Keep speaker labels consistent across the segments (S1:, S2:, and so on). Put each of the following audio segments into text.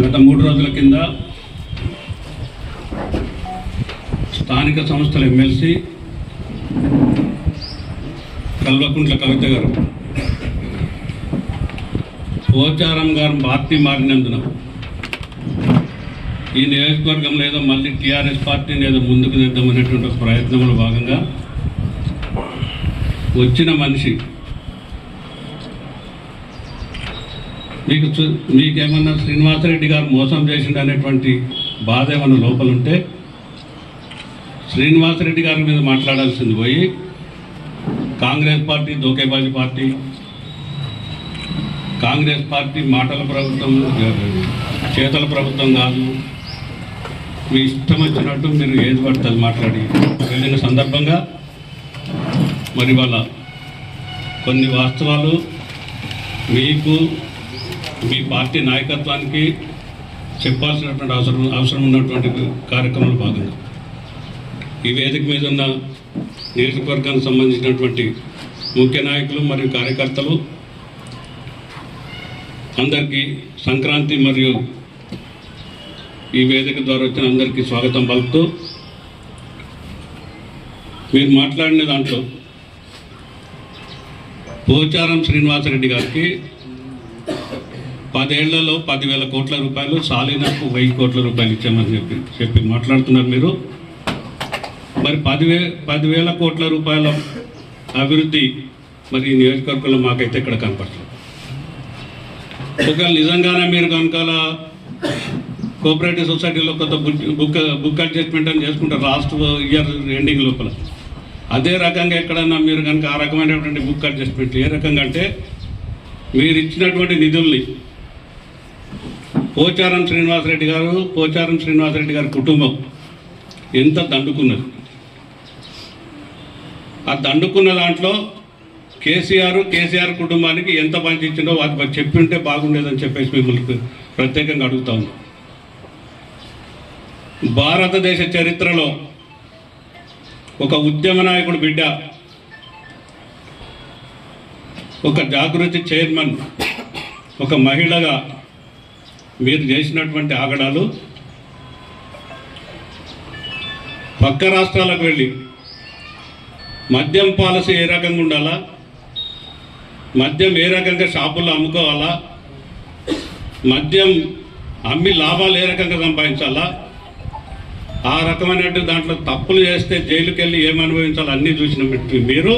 S1: గత మూడు రోజుల కింద స్థానిక సంస్థల ఎమ్మెల్సీ కల్వకుంట్ల కవిత గారు పోచారం గారు పార్టీ మారినందున ఈ నియోజకవర్గంలో ఏదో మళ్ళీ టీఆర్ఎస్ పార్టీని ఏదో ముందుకు తెద్దామనేటువంటి ఒక ప్రయత్నంలో భాగంగా వచ్చిన మనిషి మీకు మీకేమన్నా శ్రీనివాసరెడ్డి గారు మోసం చేసిండు అనేటువంటి బాధ ఏమన్నా లోపలుంటే శ్రీనివాసరెడ్డి గారి మీద మాట్లాడాల్సింది పోయి కాంగ్రెస్ పార్టీ దోకేబాజీ పార్టీ కాంగ్రెస్ పార్టీ మాటల ప్రభుత్వం చేతల ప్రభుత్వం కాదు. మీ ఇష్టం వచ్చినట్టు మీరు ఏది పడుతుంది మాట్లాడి. వెళ్ళిన సందర్భంగా మరి వాళ్ళ కొన్ని వాస్తవాలు మీకు మీ పార్టీ నాయకత్వానికి చెప్పాల్సినటువంటి అవసరం అవసరం ఉన్నటువంటి కార్యక్రమంలో భాగంగా. ఈ వేదిక మీద ఉన్న నియోజకవర్గానికి సంబంధించినటువంటి ముఖ్య నాయకులు మరియు కార్యకర్తలు అందరికీ సంక్రాంతి మరియు ఈ వేదిక ద్వారా వచ్చిన అందరికీ స్వాగతం పలుకుతూ మీరు మాట్లాడిన దాంట్లో పోచారం శ్రీనివాసరెడ్డి గారికి పదేళ్ళలో పదివేల కోట్ల రూపాయలు సాలీనకు వెయ్యి కోట్ల రూపాయలు ఇచ్చామని చెప్పి చెప్పి మాట్లాడుతున్నారు మీరు. మరి పదివే పదివేల కోట్ల రూపాయల అభివృద్ధి మరి ఈ నియోజకవర్గంలో మాకైతే ఇక్కడ కనపడుతుంది ఒకవేళ నిజంగానే మీరు కనుక కోఆపరేటివ్ సొసైటీలో కొత్త బుక్ బుక్ బుక్ అడ్జస్ట్మెంట్ అని చేసుకుంటారు లాస్ట్ ఇయర్ ఎండింగ్ లోపల. అదే రకంగా ఎక్కడన్నా మీరు కనుక ఆ రకమైనటువంటి బుక్ అడ్జస్ట్మెంట్ ఏ రకంగా అంటే మీరు ఇచ్చినటువంటి నిధుల్ని పోచారం శ్రీనివాసరెడ్డి గారు పోచారం శ్రీనివాసరెడ్డి గారి కుటుంబం ఎంత దండుకున్నది. ఆ దండుకున్న దాంట్లో కేసీఆర్ కేసీఆర్ కుటుంబానికి ఎంత పంచించిందో వాటి చెప్పి ఉంటే బాగుండేదని చెప్పేసి మిమ్మల్ని ప్రత్యేకంగా అడుగుతా ఉన్నాం. భారతదేశ చరిత్రలో ఒక ఉద్యమ నాయకుడు బిడ్డ ఒక జాగృతి చైర్మన్ ఒక మహిళగా మీరు చేసినటువంటి ఆగడాలు పక్క రాష్ట్రాలకు వెళ్ళి మద్యం పాలసీ ఏ రకంగా ఉండాలా? మద్యం ఏ రకంగా షాపుల్లో అమ్ముకోవాలా? మద్యం అమ్మి లాభాలు ఏ రకంగా సంపాదించాలా? ఆ రకమైనటువంటి దాంట్లో తప్పులు చేస్తే జైలుకి వెళ్ళి ఏమి అనుభవించాలో అన్నీ చూసిన మీరు.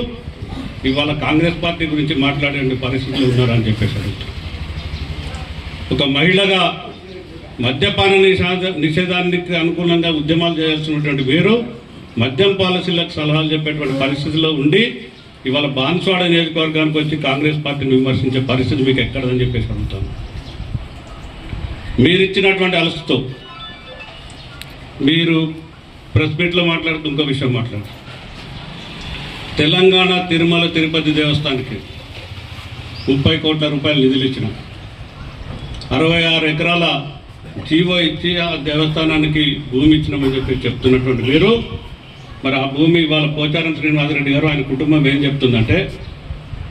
S1: ఇవాళ కాంగ్రెస్ పార్టీ గురించి మాట్లాడే పరిస్థితులు ఉన్నారని చెప్పేసి అడుగుతున్నారు. ఒక మహిళగా మద్యపాన నిషేధ నిషేధానికి అనుకూలంగా ఉద్యమాలు చేయాల్సినటువంటి వీరు మద్యం పాలసీలకు సలహాలు చెప్పేటువంటి పరిస్థితిలో ఉండి ఇవాళ బాన్స్వాడ నియోజకవర్గానికి వచ్చి కాంగ్రెస్ పార్టీని విమర్శించే పరిస్థితి మీకు ఎక్కడదని చెప్పేసి అడుగుతాను. మీరు ఇచ్చినటువంటి మీరు ప్రెస్ మీట్లో మాట్లాడుతూ ఇంకో విషయం మాట్లాడు. తెలంగాణ తిరుమల తిరుపతి దేవస్థానానికి ముప్పై కోట్ల రూపాయలు నిధులు ఇచ్చినారు అరవై ఆరు ఎకరాల జీవో ఇచ్చి ఆ దేవస్థానానికి భూమి ఇచ్చినామని చెప్పి చెప్తున్నటువంటి మీరు మరి ఆ భూమి వాళ్ళ పోచారం శ్రీనివాసరెడ్డి గారు ఆయన కుటుంబం ఏం చెప్తుందంటే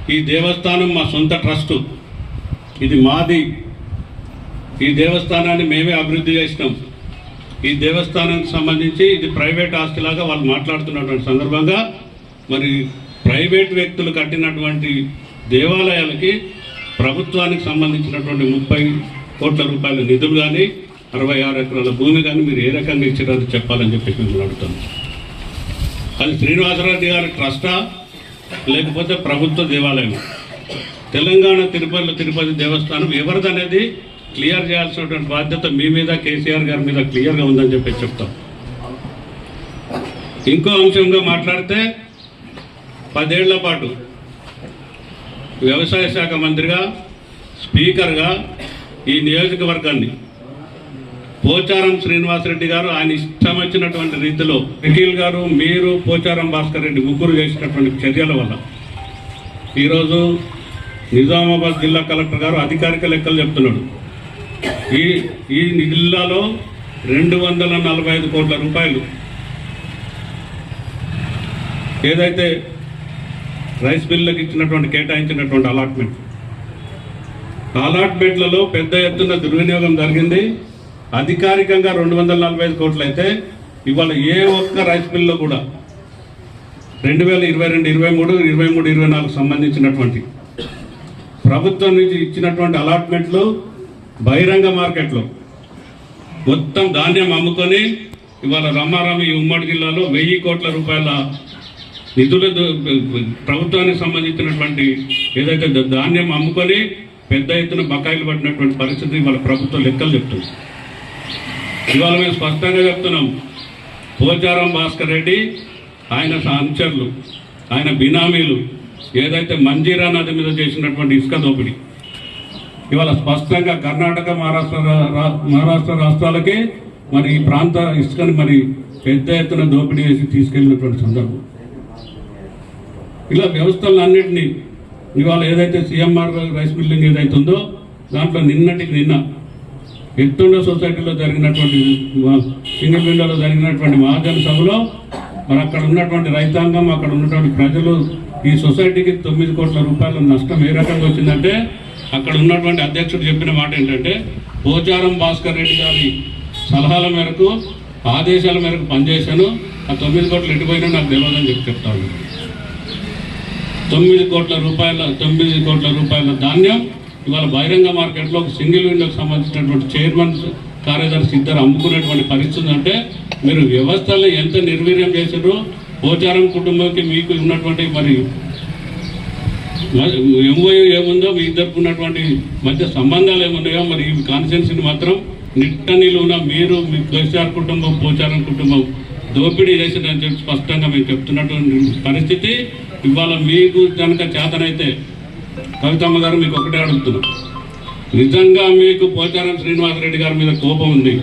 S1: ఈ దేవస్థానం మా సొంత ట్రస్టు. ఇది మాది. ఈ దేవస్థానాన్ని మేమే అభివృద్ధి చేసినాం. ఈ దేవస్థానానికి సంబంధించి ఇది ప్రైవేట్ ఆస్తిలాగా వాళ్ళు మాట్లాడుతున్నటువంటి సందర్భంగా మరి ప్రైవేట్ వ్యక్తులు కట్టినటువంటి దేవాలయాలకి ప్రభుత్వానికి సంబంధించినటువంటి ముప్పై కోట్ల రూపాయల నిధులు కానీ అరవై ఆరు ఎకరాల భూమి కానీ మీరు ఏ రకంగా ఇచ్చినారో చెప్పాలని చెప్పేసి మిమ్మల్ని అడుగుతాను. అది శ్రీనివాసరెడ్డి గారి ట్రస్టా లేకపోతే ప్రభుత్వ దేవాలయం తెలంగాణ తిరుపతిలో తిరుపతి దేవస్థానం ఎవరిదనేది క్లియర్ చేయాల్సినటువంటి బాధ్యత మీ మీద కేసీఆర్ గారి మీద క్లియర్గా ఉందని చెప్పి చెప్తాం. ఇంకో అంశంగా మాట్లాడితే పదేళ్ళ పాటు వ్యవసాయ శాఖ మంత్రిగా స్పీకర్గా ఈ నియోజకవర్గాన్ని పోచారం శ్రీనివాసరెడ్డి గారు ఆయన ఇష్టం వచ్చినటువంటి రీతిలో నిఖిల్ గారు మీరు పోచారం భాస్కర్ రెడ్డి ముగ్గురు చేసినటువంటి చర్యల వల్ల. ఈరోజు నిజామాబాద్ జిల్లా కలెక్టర్ గారు అధికారిక లెక్కలు చెప్తున్నాడు. ఈ ఈ జిల్లాలో రెండు వందల నలభై ఐదు కోట్ల రూపాయలు ఏదైతే రైస్ బిల్లుకి ఇచ్చినటువంటి కేటాయించినటువంటి అలాట్మెంట్ అలాట్మెంట్లలో పెద్ద ఎత్తున దుర్వినియోగం జరిగింది. అధికారికంగా రెండు వందల నలభై ఐదు కోట్లు అయితే ఇవాళ ఏ ఒక్క రైస్ మిల్లో కూడా రెండు వేల ఇరవై రెండు ఇరవై మూడు ఇరవై మూడు ఇరవై నాలుగు సంబంధించినటువంటి ప్రభుత్వం నుంచి ఇచ్చినటువంటి అలాట్మెంట్లు బహిరంగ మార్కెట్లో మొత్తం ధాన్యం అమ్ముకొని ఇవాళ రమారామి ఉమ్మడి జిల్లాలో వెయ్యి కోట్ల రూపాయల నిధుల ప్రభుత్వానికి సంబంధించినటువంటి ఏదైతే ధాన్యం అమ్ముకొని పెద్ద ఎత్తున బకాయిలు పడినటువంటి పరిస్థితి వాళ్ళ ప్రభుత్వం లెక్కలు చెప్తుంది. ఇవాళ మేము స్పష్టంగా చెప్తున్నాం. పోచారం భాస్కర్ రెడ్డి ఆయన అనుచరులు ఆయన బినామీలు ఏదైతే మంజీరా నది మీద చేసినటువంటి ఇసుక దోపిడీ. ఇవాళ స్పష్టంగా కర్ణాటక మహారాష్ట్ర మహారాష్ట్ర రాష్ట్రాలకి మరి ఈ ప్రాంత ఇసుకని మరి పెద్ద ఎత్తున దోపిడీ చేసి తీసుకెళ్ళినటువంటి సందర్భం. ఇలా వ్యవస్థలన్నింటినీ ఇవాళ ఏదైతే సిఎంఆర్ రైస్ మిల్లింగ్ ఏదైతే ఉందో దాంట్లో నిన్నటికి నిన్న ఎత్తుండ సొసైటీలో జరిగినటువంటి మా- సింగిల్ విండోలో జరిగినటువంటి మహాజన సభలో మరి అక్కడ ఉన్నటువంటి రైతాంగం అక్కడ ఉన్నటువంటి ప్రజలు ఈ సొసైటీకి తొమ్మిది కోట్ల రూపాయల నష్టం ఏ రకంగా వచ్చిందంటే అక్కడ ఉన్నటువంటి అధ్యక్షుడు చెప్పిన మాట ఏంటంటే పోచారం భాస్కర్ రెడ్డి గారి సలహాల మేరకు ఆదేశాల మేరకు పనిచేశాను ఆ తొమ్మిది కోట్లు ఎటుపోయినా నాకు తెలియదని చెప్పి చెప్తాను తొమ్మిది కోట్ల రూపాయల తొమ్మిది కోట్ల రూపాయల ధాన్యం. ఇవాళ బహిరంగ మార్కెట్లో సింగిల్ విండోకి సంబంధించినటువంటి చైర్మన్ కార్యదర్శి ఇద్దరు అమ్ముకునేటువంటి పరిస్థితి అంటే మీరు వ్యవస్థలు ఎంత నిర్వీర్యం చేశారో పోచారం కుటుంబంకి మీకు ఉన్నటువంటి మరి ఎంఓయూ ఏముందో మీ ఇద్దరికి ఉన్నటువంటి మధ్య సంబంధాలు ఏమున్నాయో మరి ఈ కాన్సెన్స్ని మాత్రం నిట్ట నిలువున మీరు మీ కేసీఆర్ కుటుంబం పోచారం కుటుంబం దోపిడీ చేసిందని చెప్పి స్పష్టంగా మేము చెప్తున్నటువంటి పరిస్థితి. ఇవాళ మీకు కనుక చేతనైతే కవితమ్మ గారు మీకు ఒకటే అడుగుతున్నాం. నిజంగా మీకు పోచారం శ్రీనివాసరెడ్డి గారి మీద కోపం ఉంది.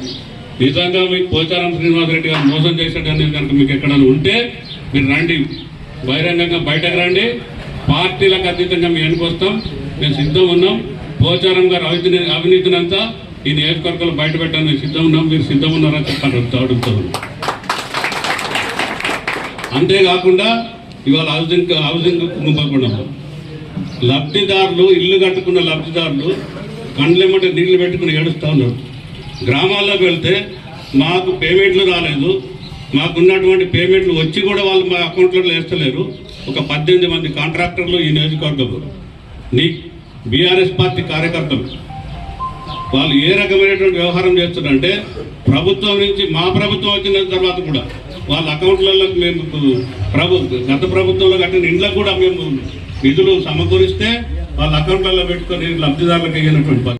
S1: నిజంగా మీకు పోచారం శ్రీనివాసరెడ్డి గారు మోసం చేసేటని కనుక మీకు ఎక్కడైనా ఉంటే మీరు రండి. బహిరంగంగా బయటకు రండి. పార్టీలకు అతీతంగా మేము వెనుకొస్తాం మేము సిద్ధం ఉన్నాం. పోచారం గారు అవినీతి అవినీతినంతా ఈ నియోజకవర్గంలో బయట పెట్టడానికి సిద్ధం ఉన్నాం. మీరు సిద్ధం ఉన్నారని చెప్పండి అడుగుతా అంతేకాకుండా ఇవాళ హౌసింగ్ హౌసింగ్ కుంభకోణం లబ్ధిదారులు ఇల్లు కట్టుకున్న లబ్ధిదారులు కండ్లెమ్మట నీళ్ళు పెట్టుకుని ఏడుస్తూ ఉన్నారు. గ్రామాల్లోకి వెళ్తే మాకు పేమెంట్లు రాలేదు. మాకున్నటువంటి పేమెంట్లు వచ్చి కూడా వాళ్ళు మా అకౌంట్లో వేస్తలేరు. ఒక పద్దెనిమిది మంది కాంట్రాక్టర్లు ఈ నియోజకవర్గంలో. నీ బీఆర్ఎస్ పార్టీ కార్యకర్తలు. వాళ్ళు ఏ రకమైనటువంటి వ్యవహారం చేస్తున్నారంటే ప్రభుత్వం నుంచి మా ప్రభుత్వం వచ్చిన తర్వాత కూడా వాళ్ళ అకౌంట్లలో మేము ప్రభు గత ప్రభుత్వంలో కట్టిన ఇండ్లకు కూడా మేము నిధులు సమకూరిస్తే వాళ్ళ అకౌంట్లలో పెట్టుకొని లబ్ధిదారులకు అయ్యినటువంటి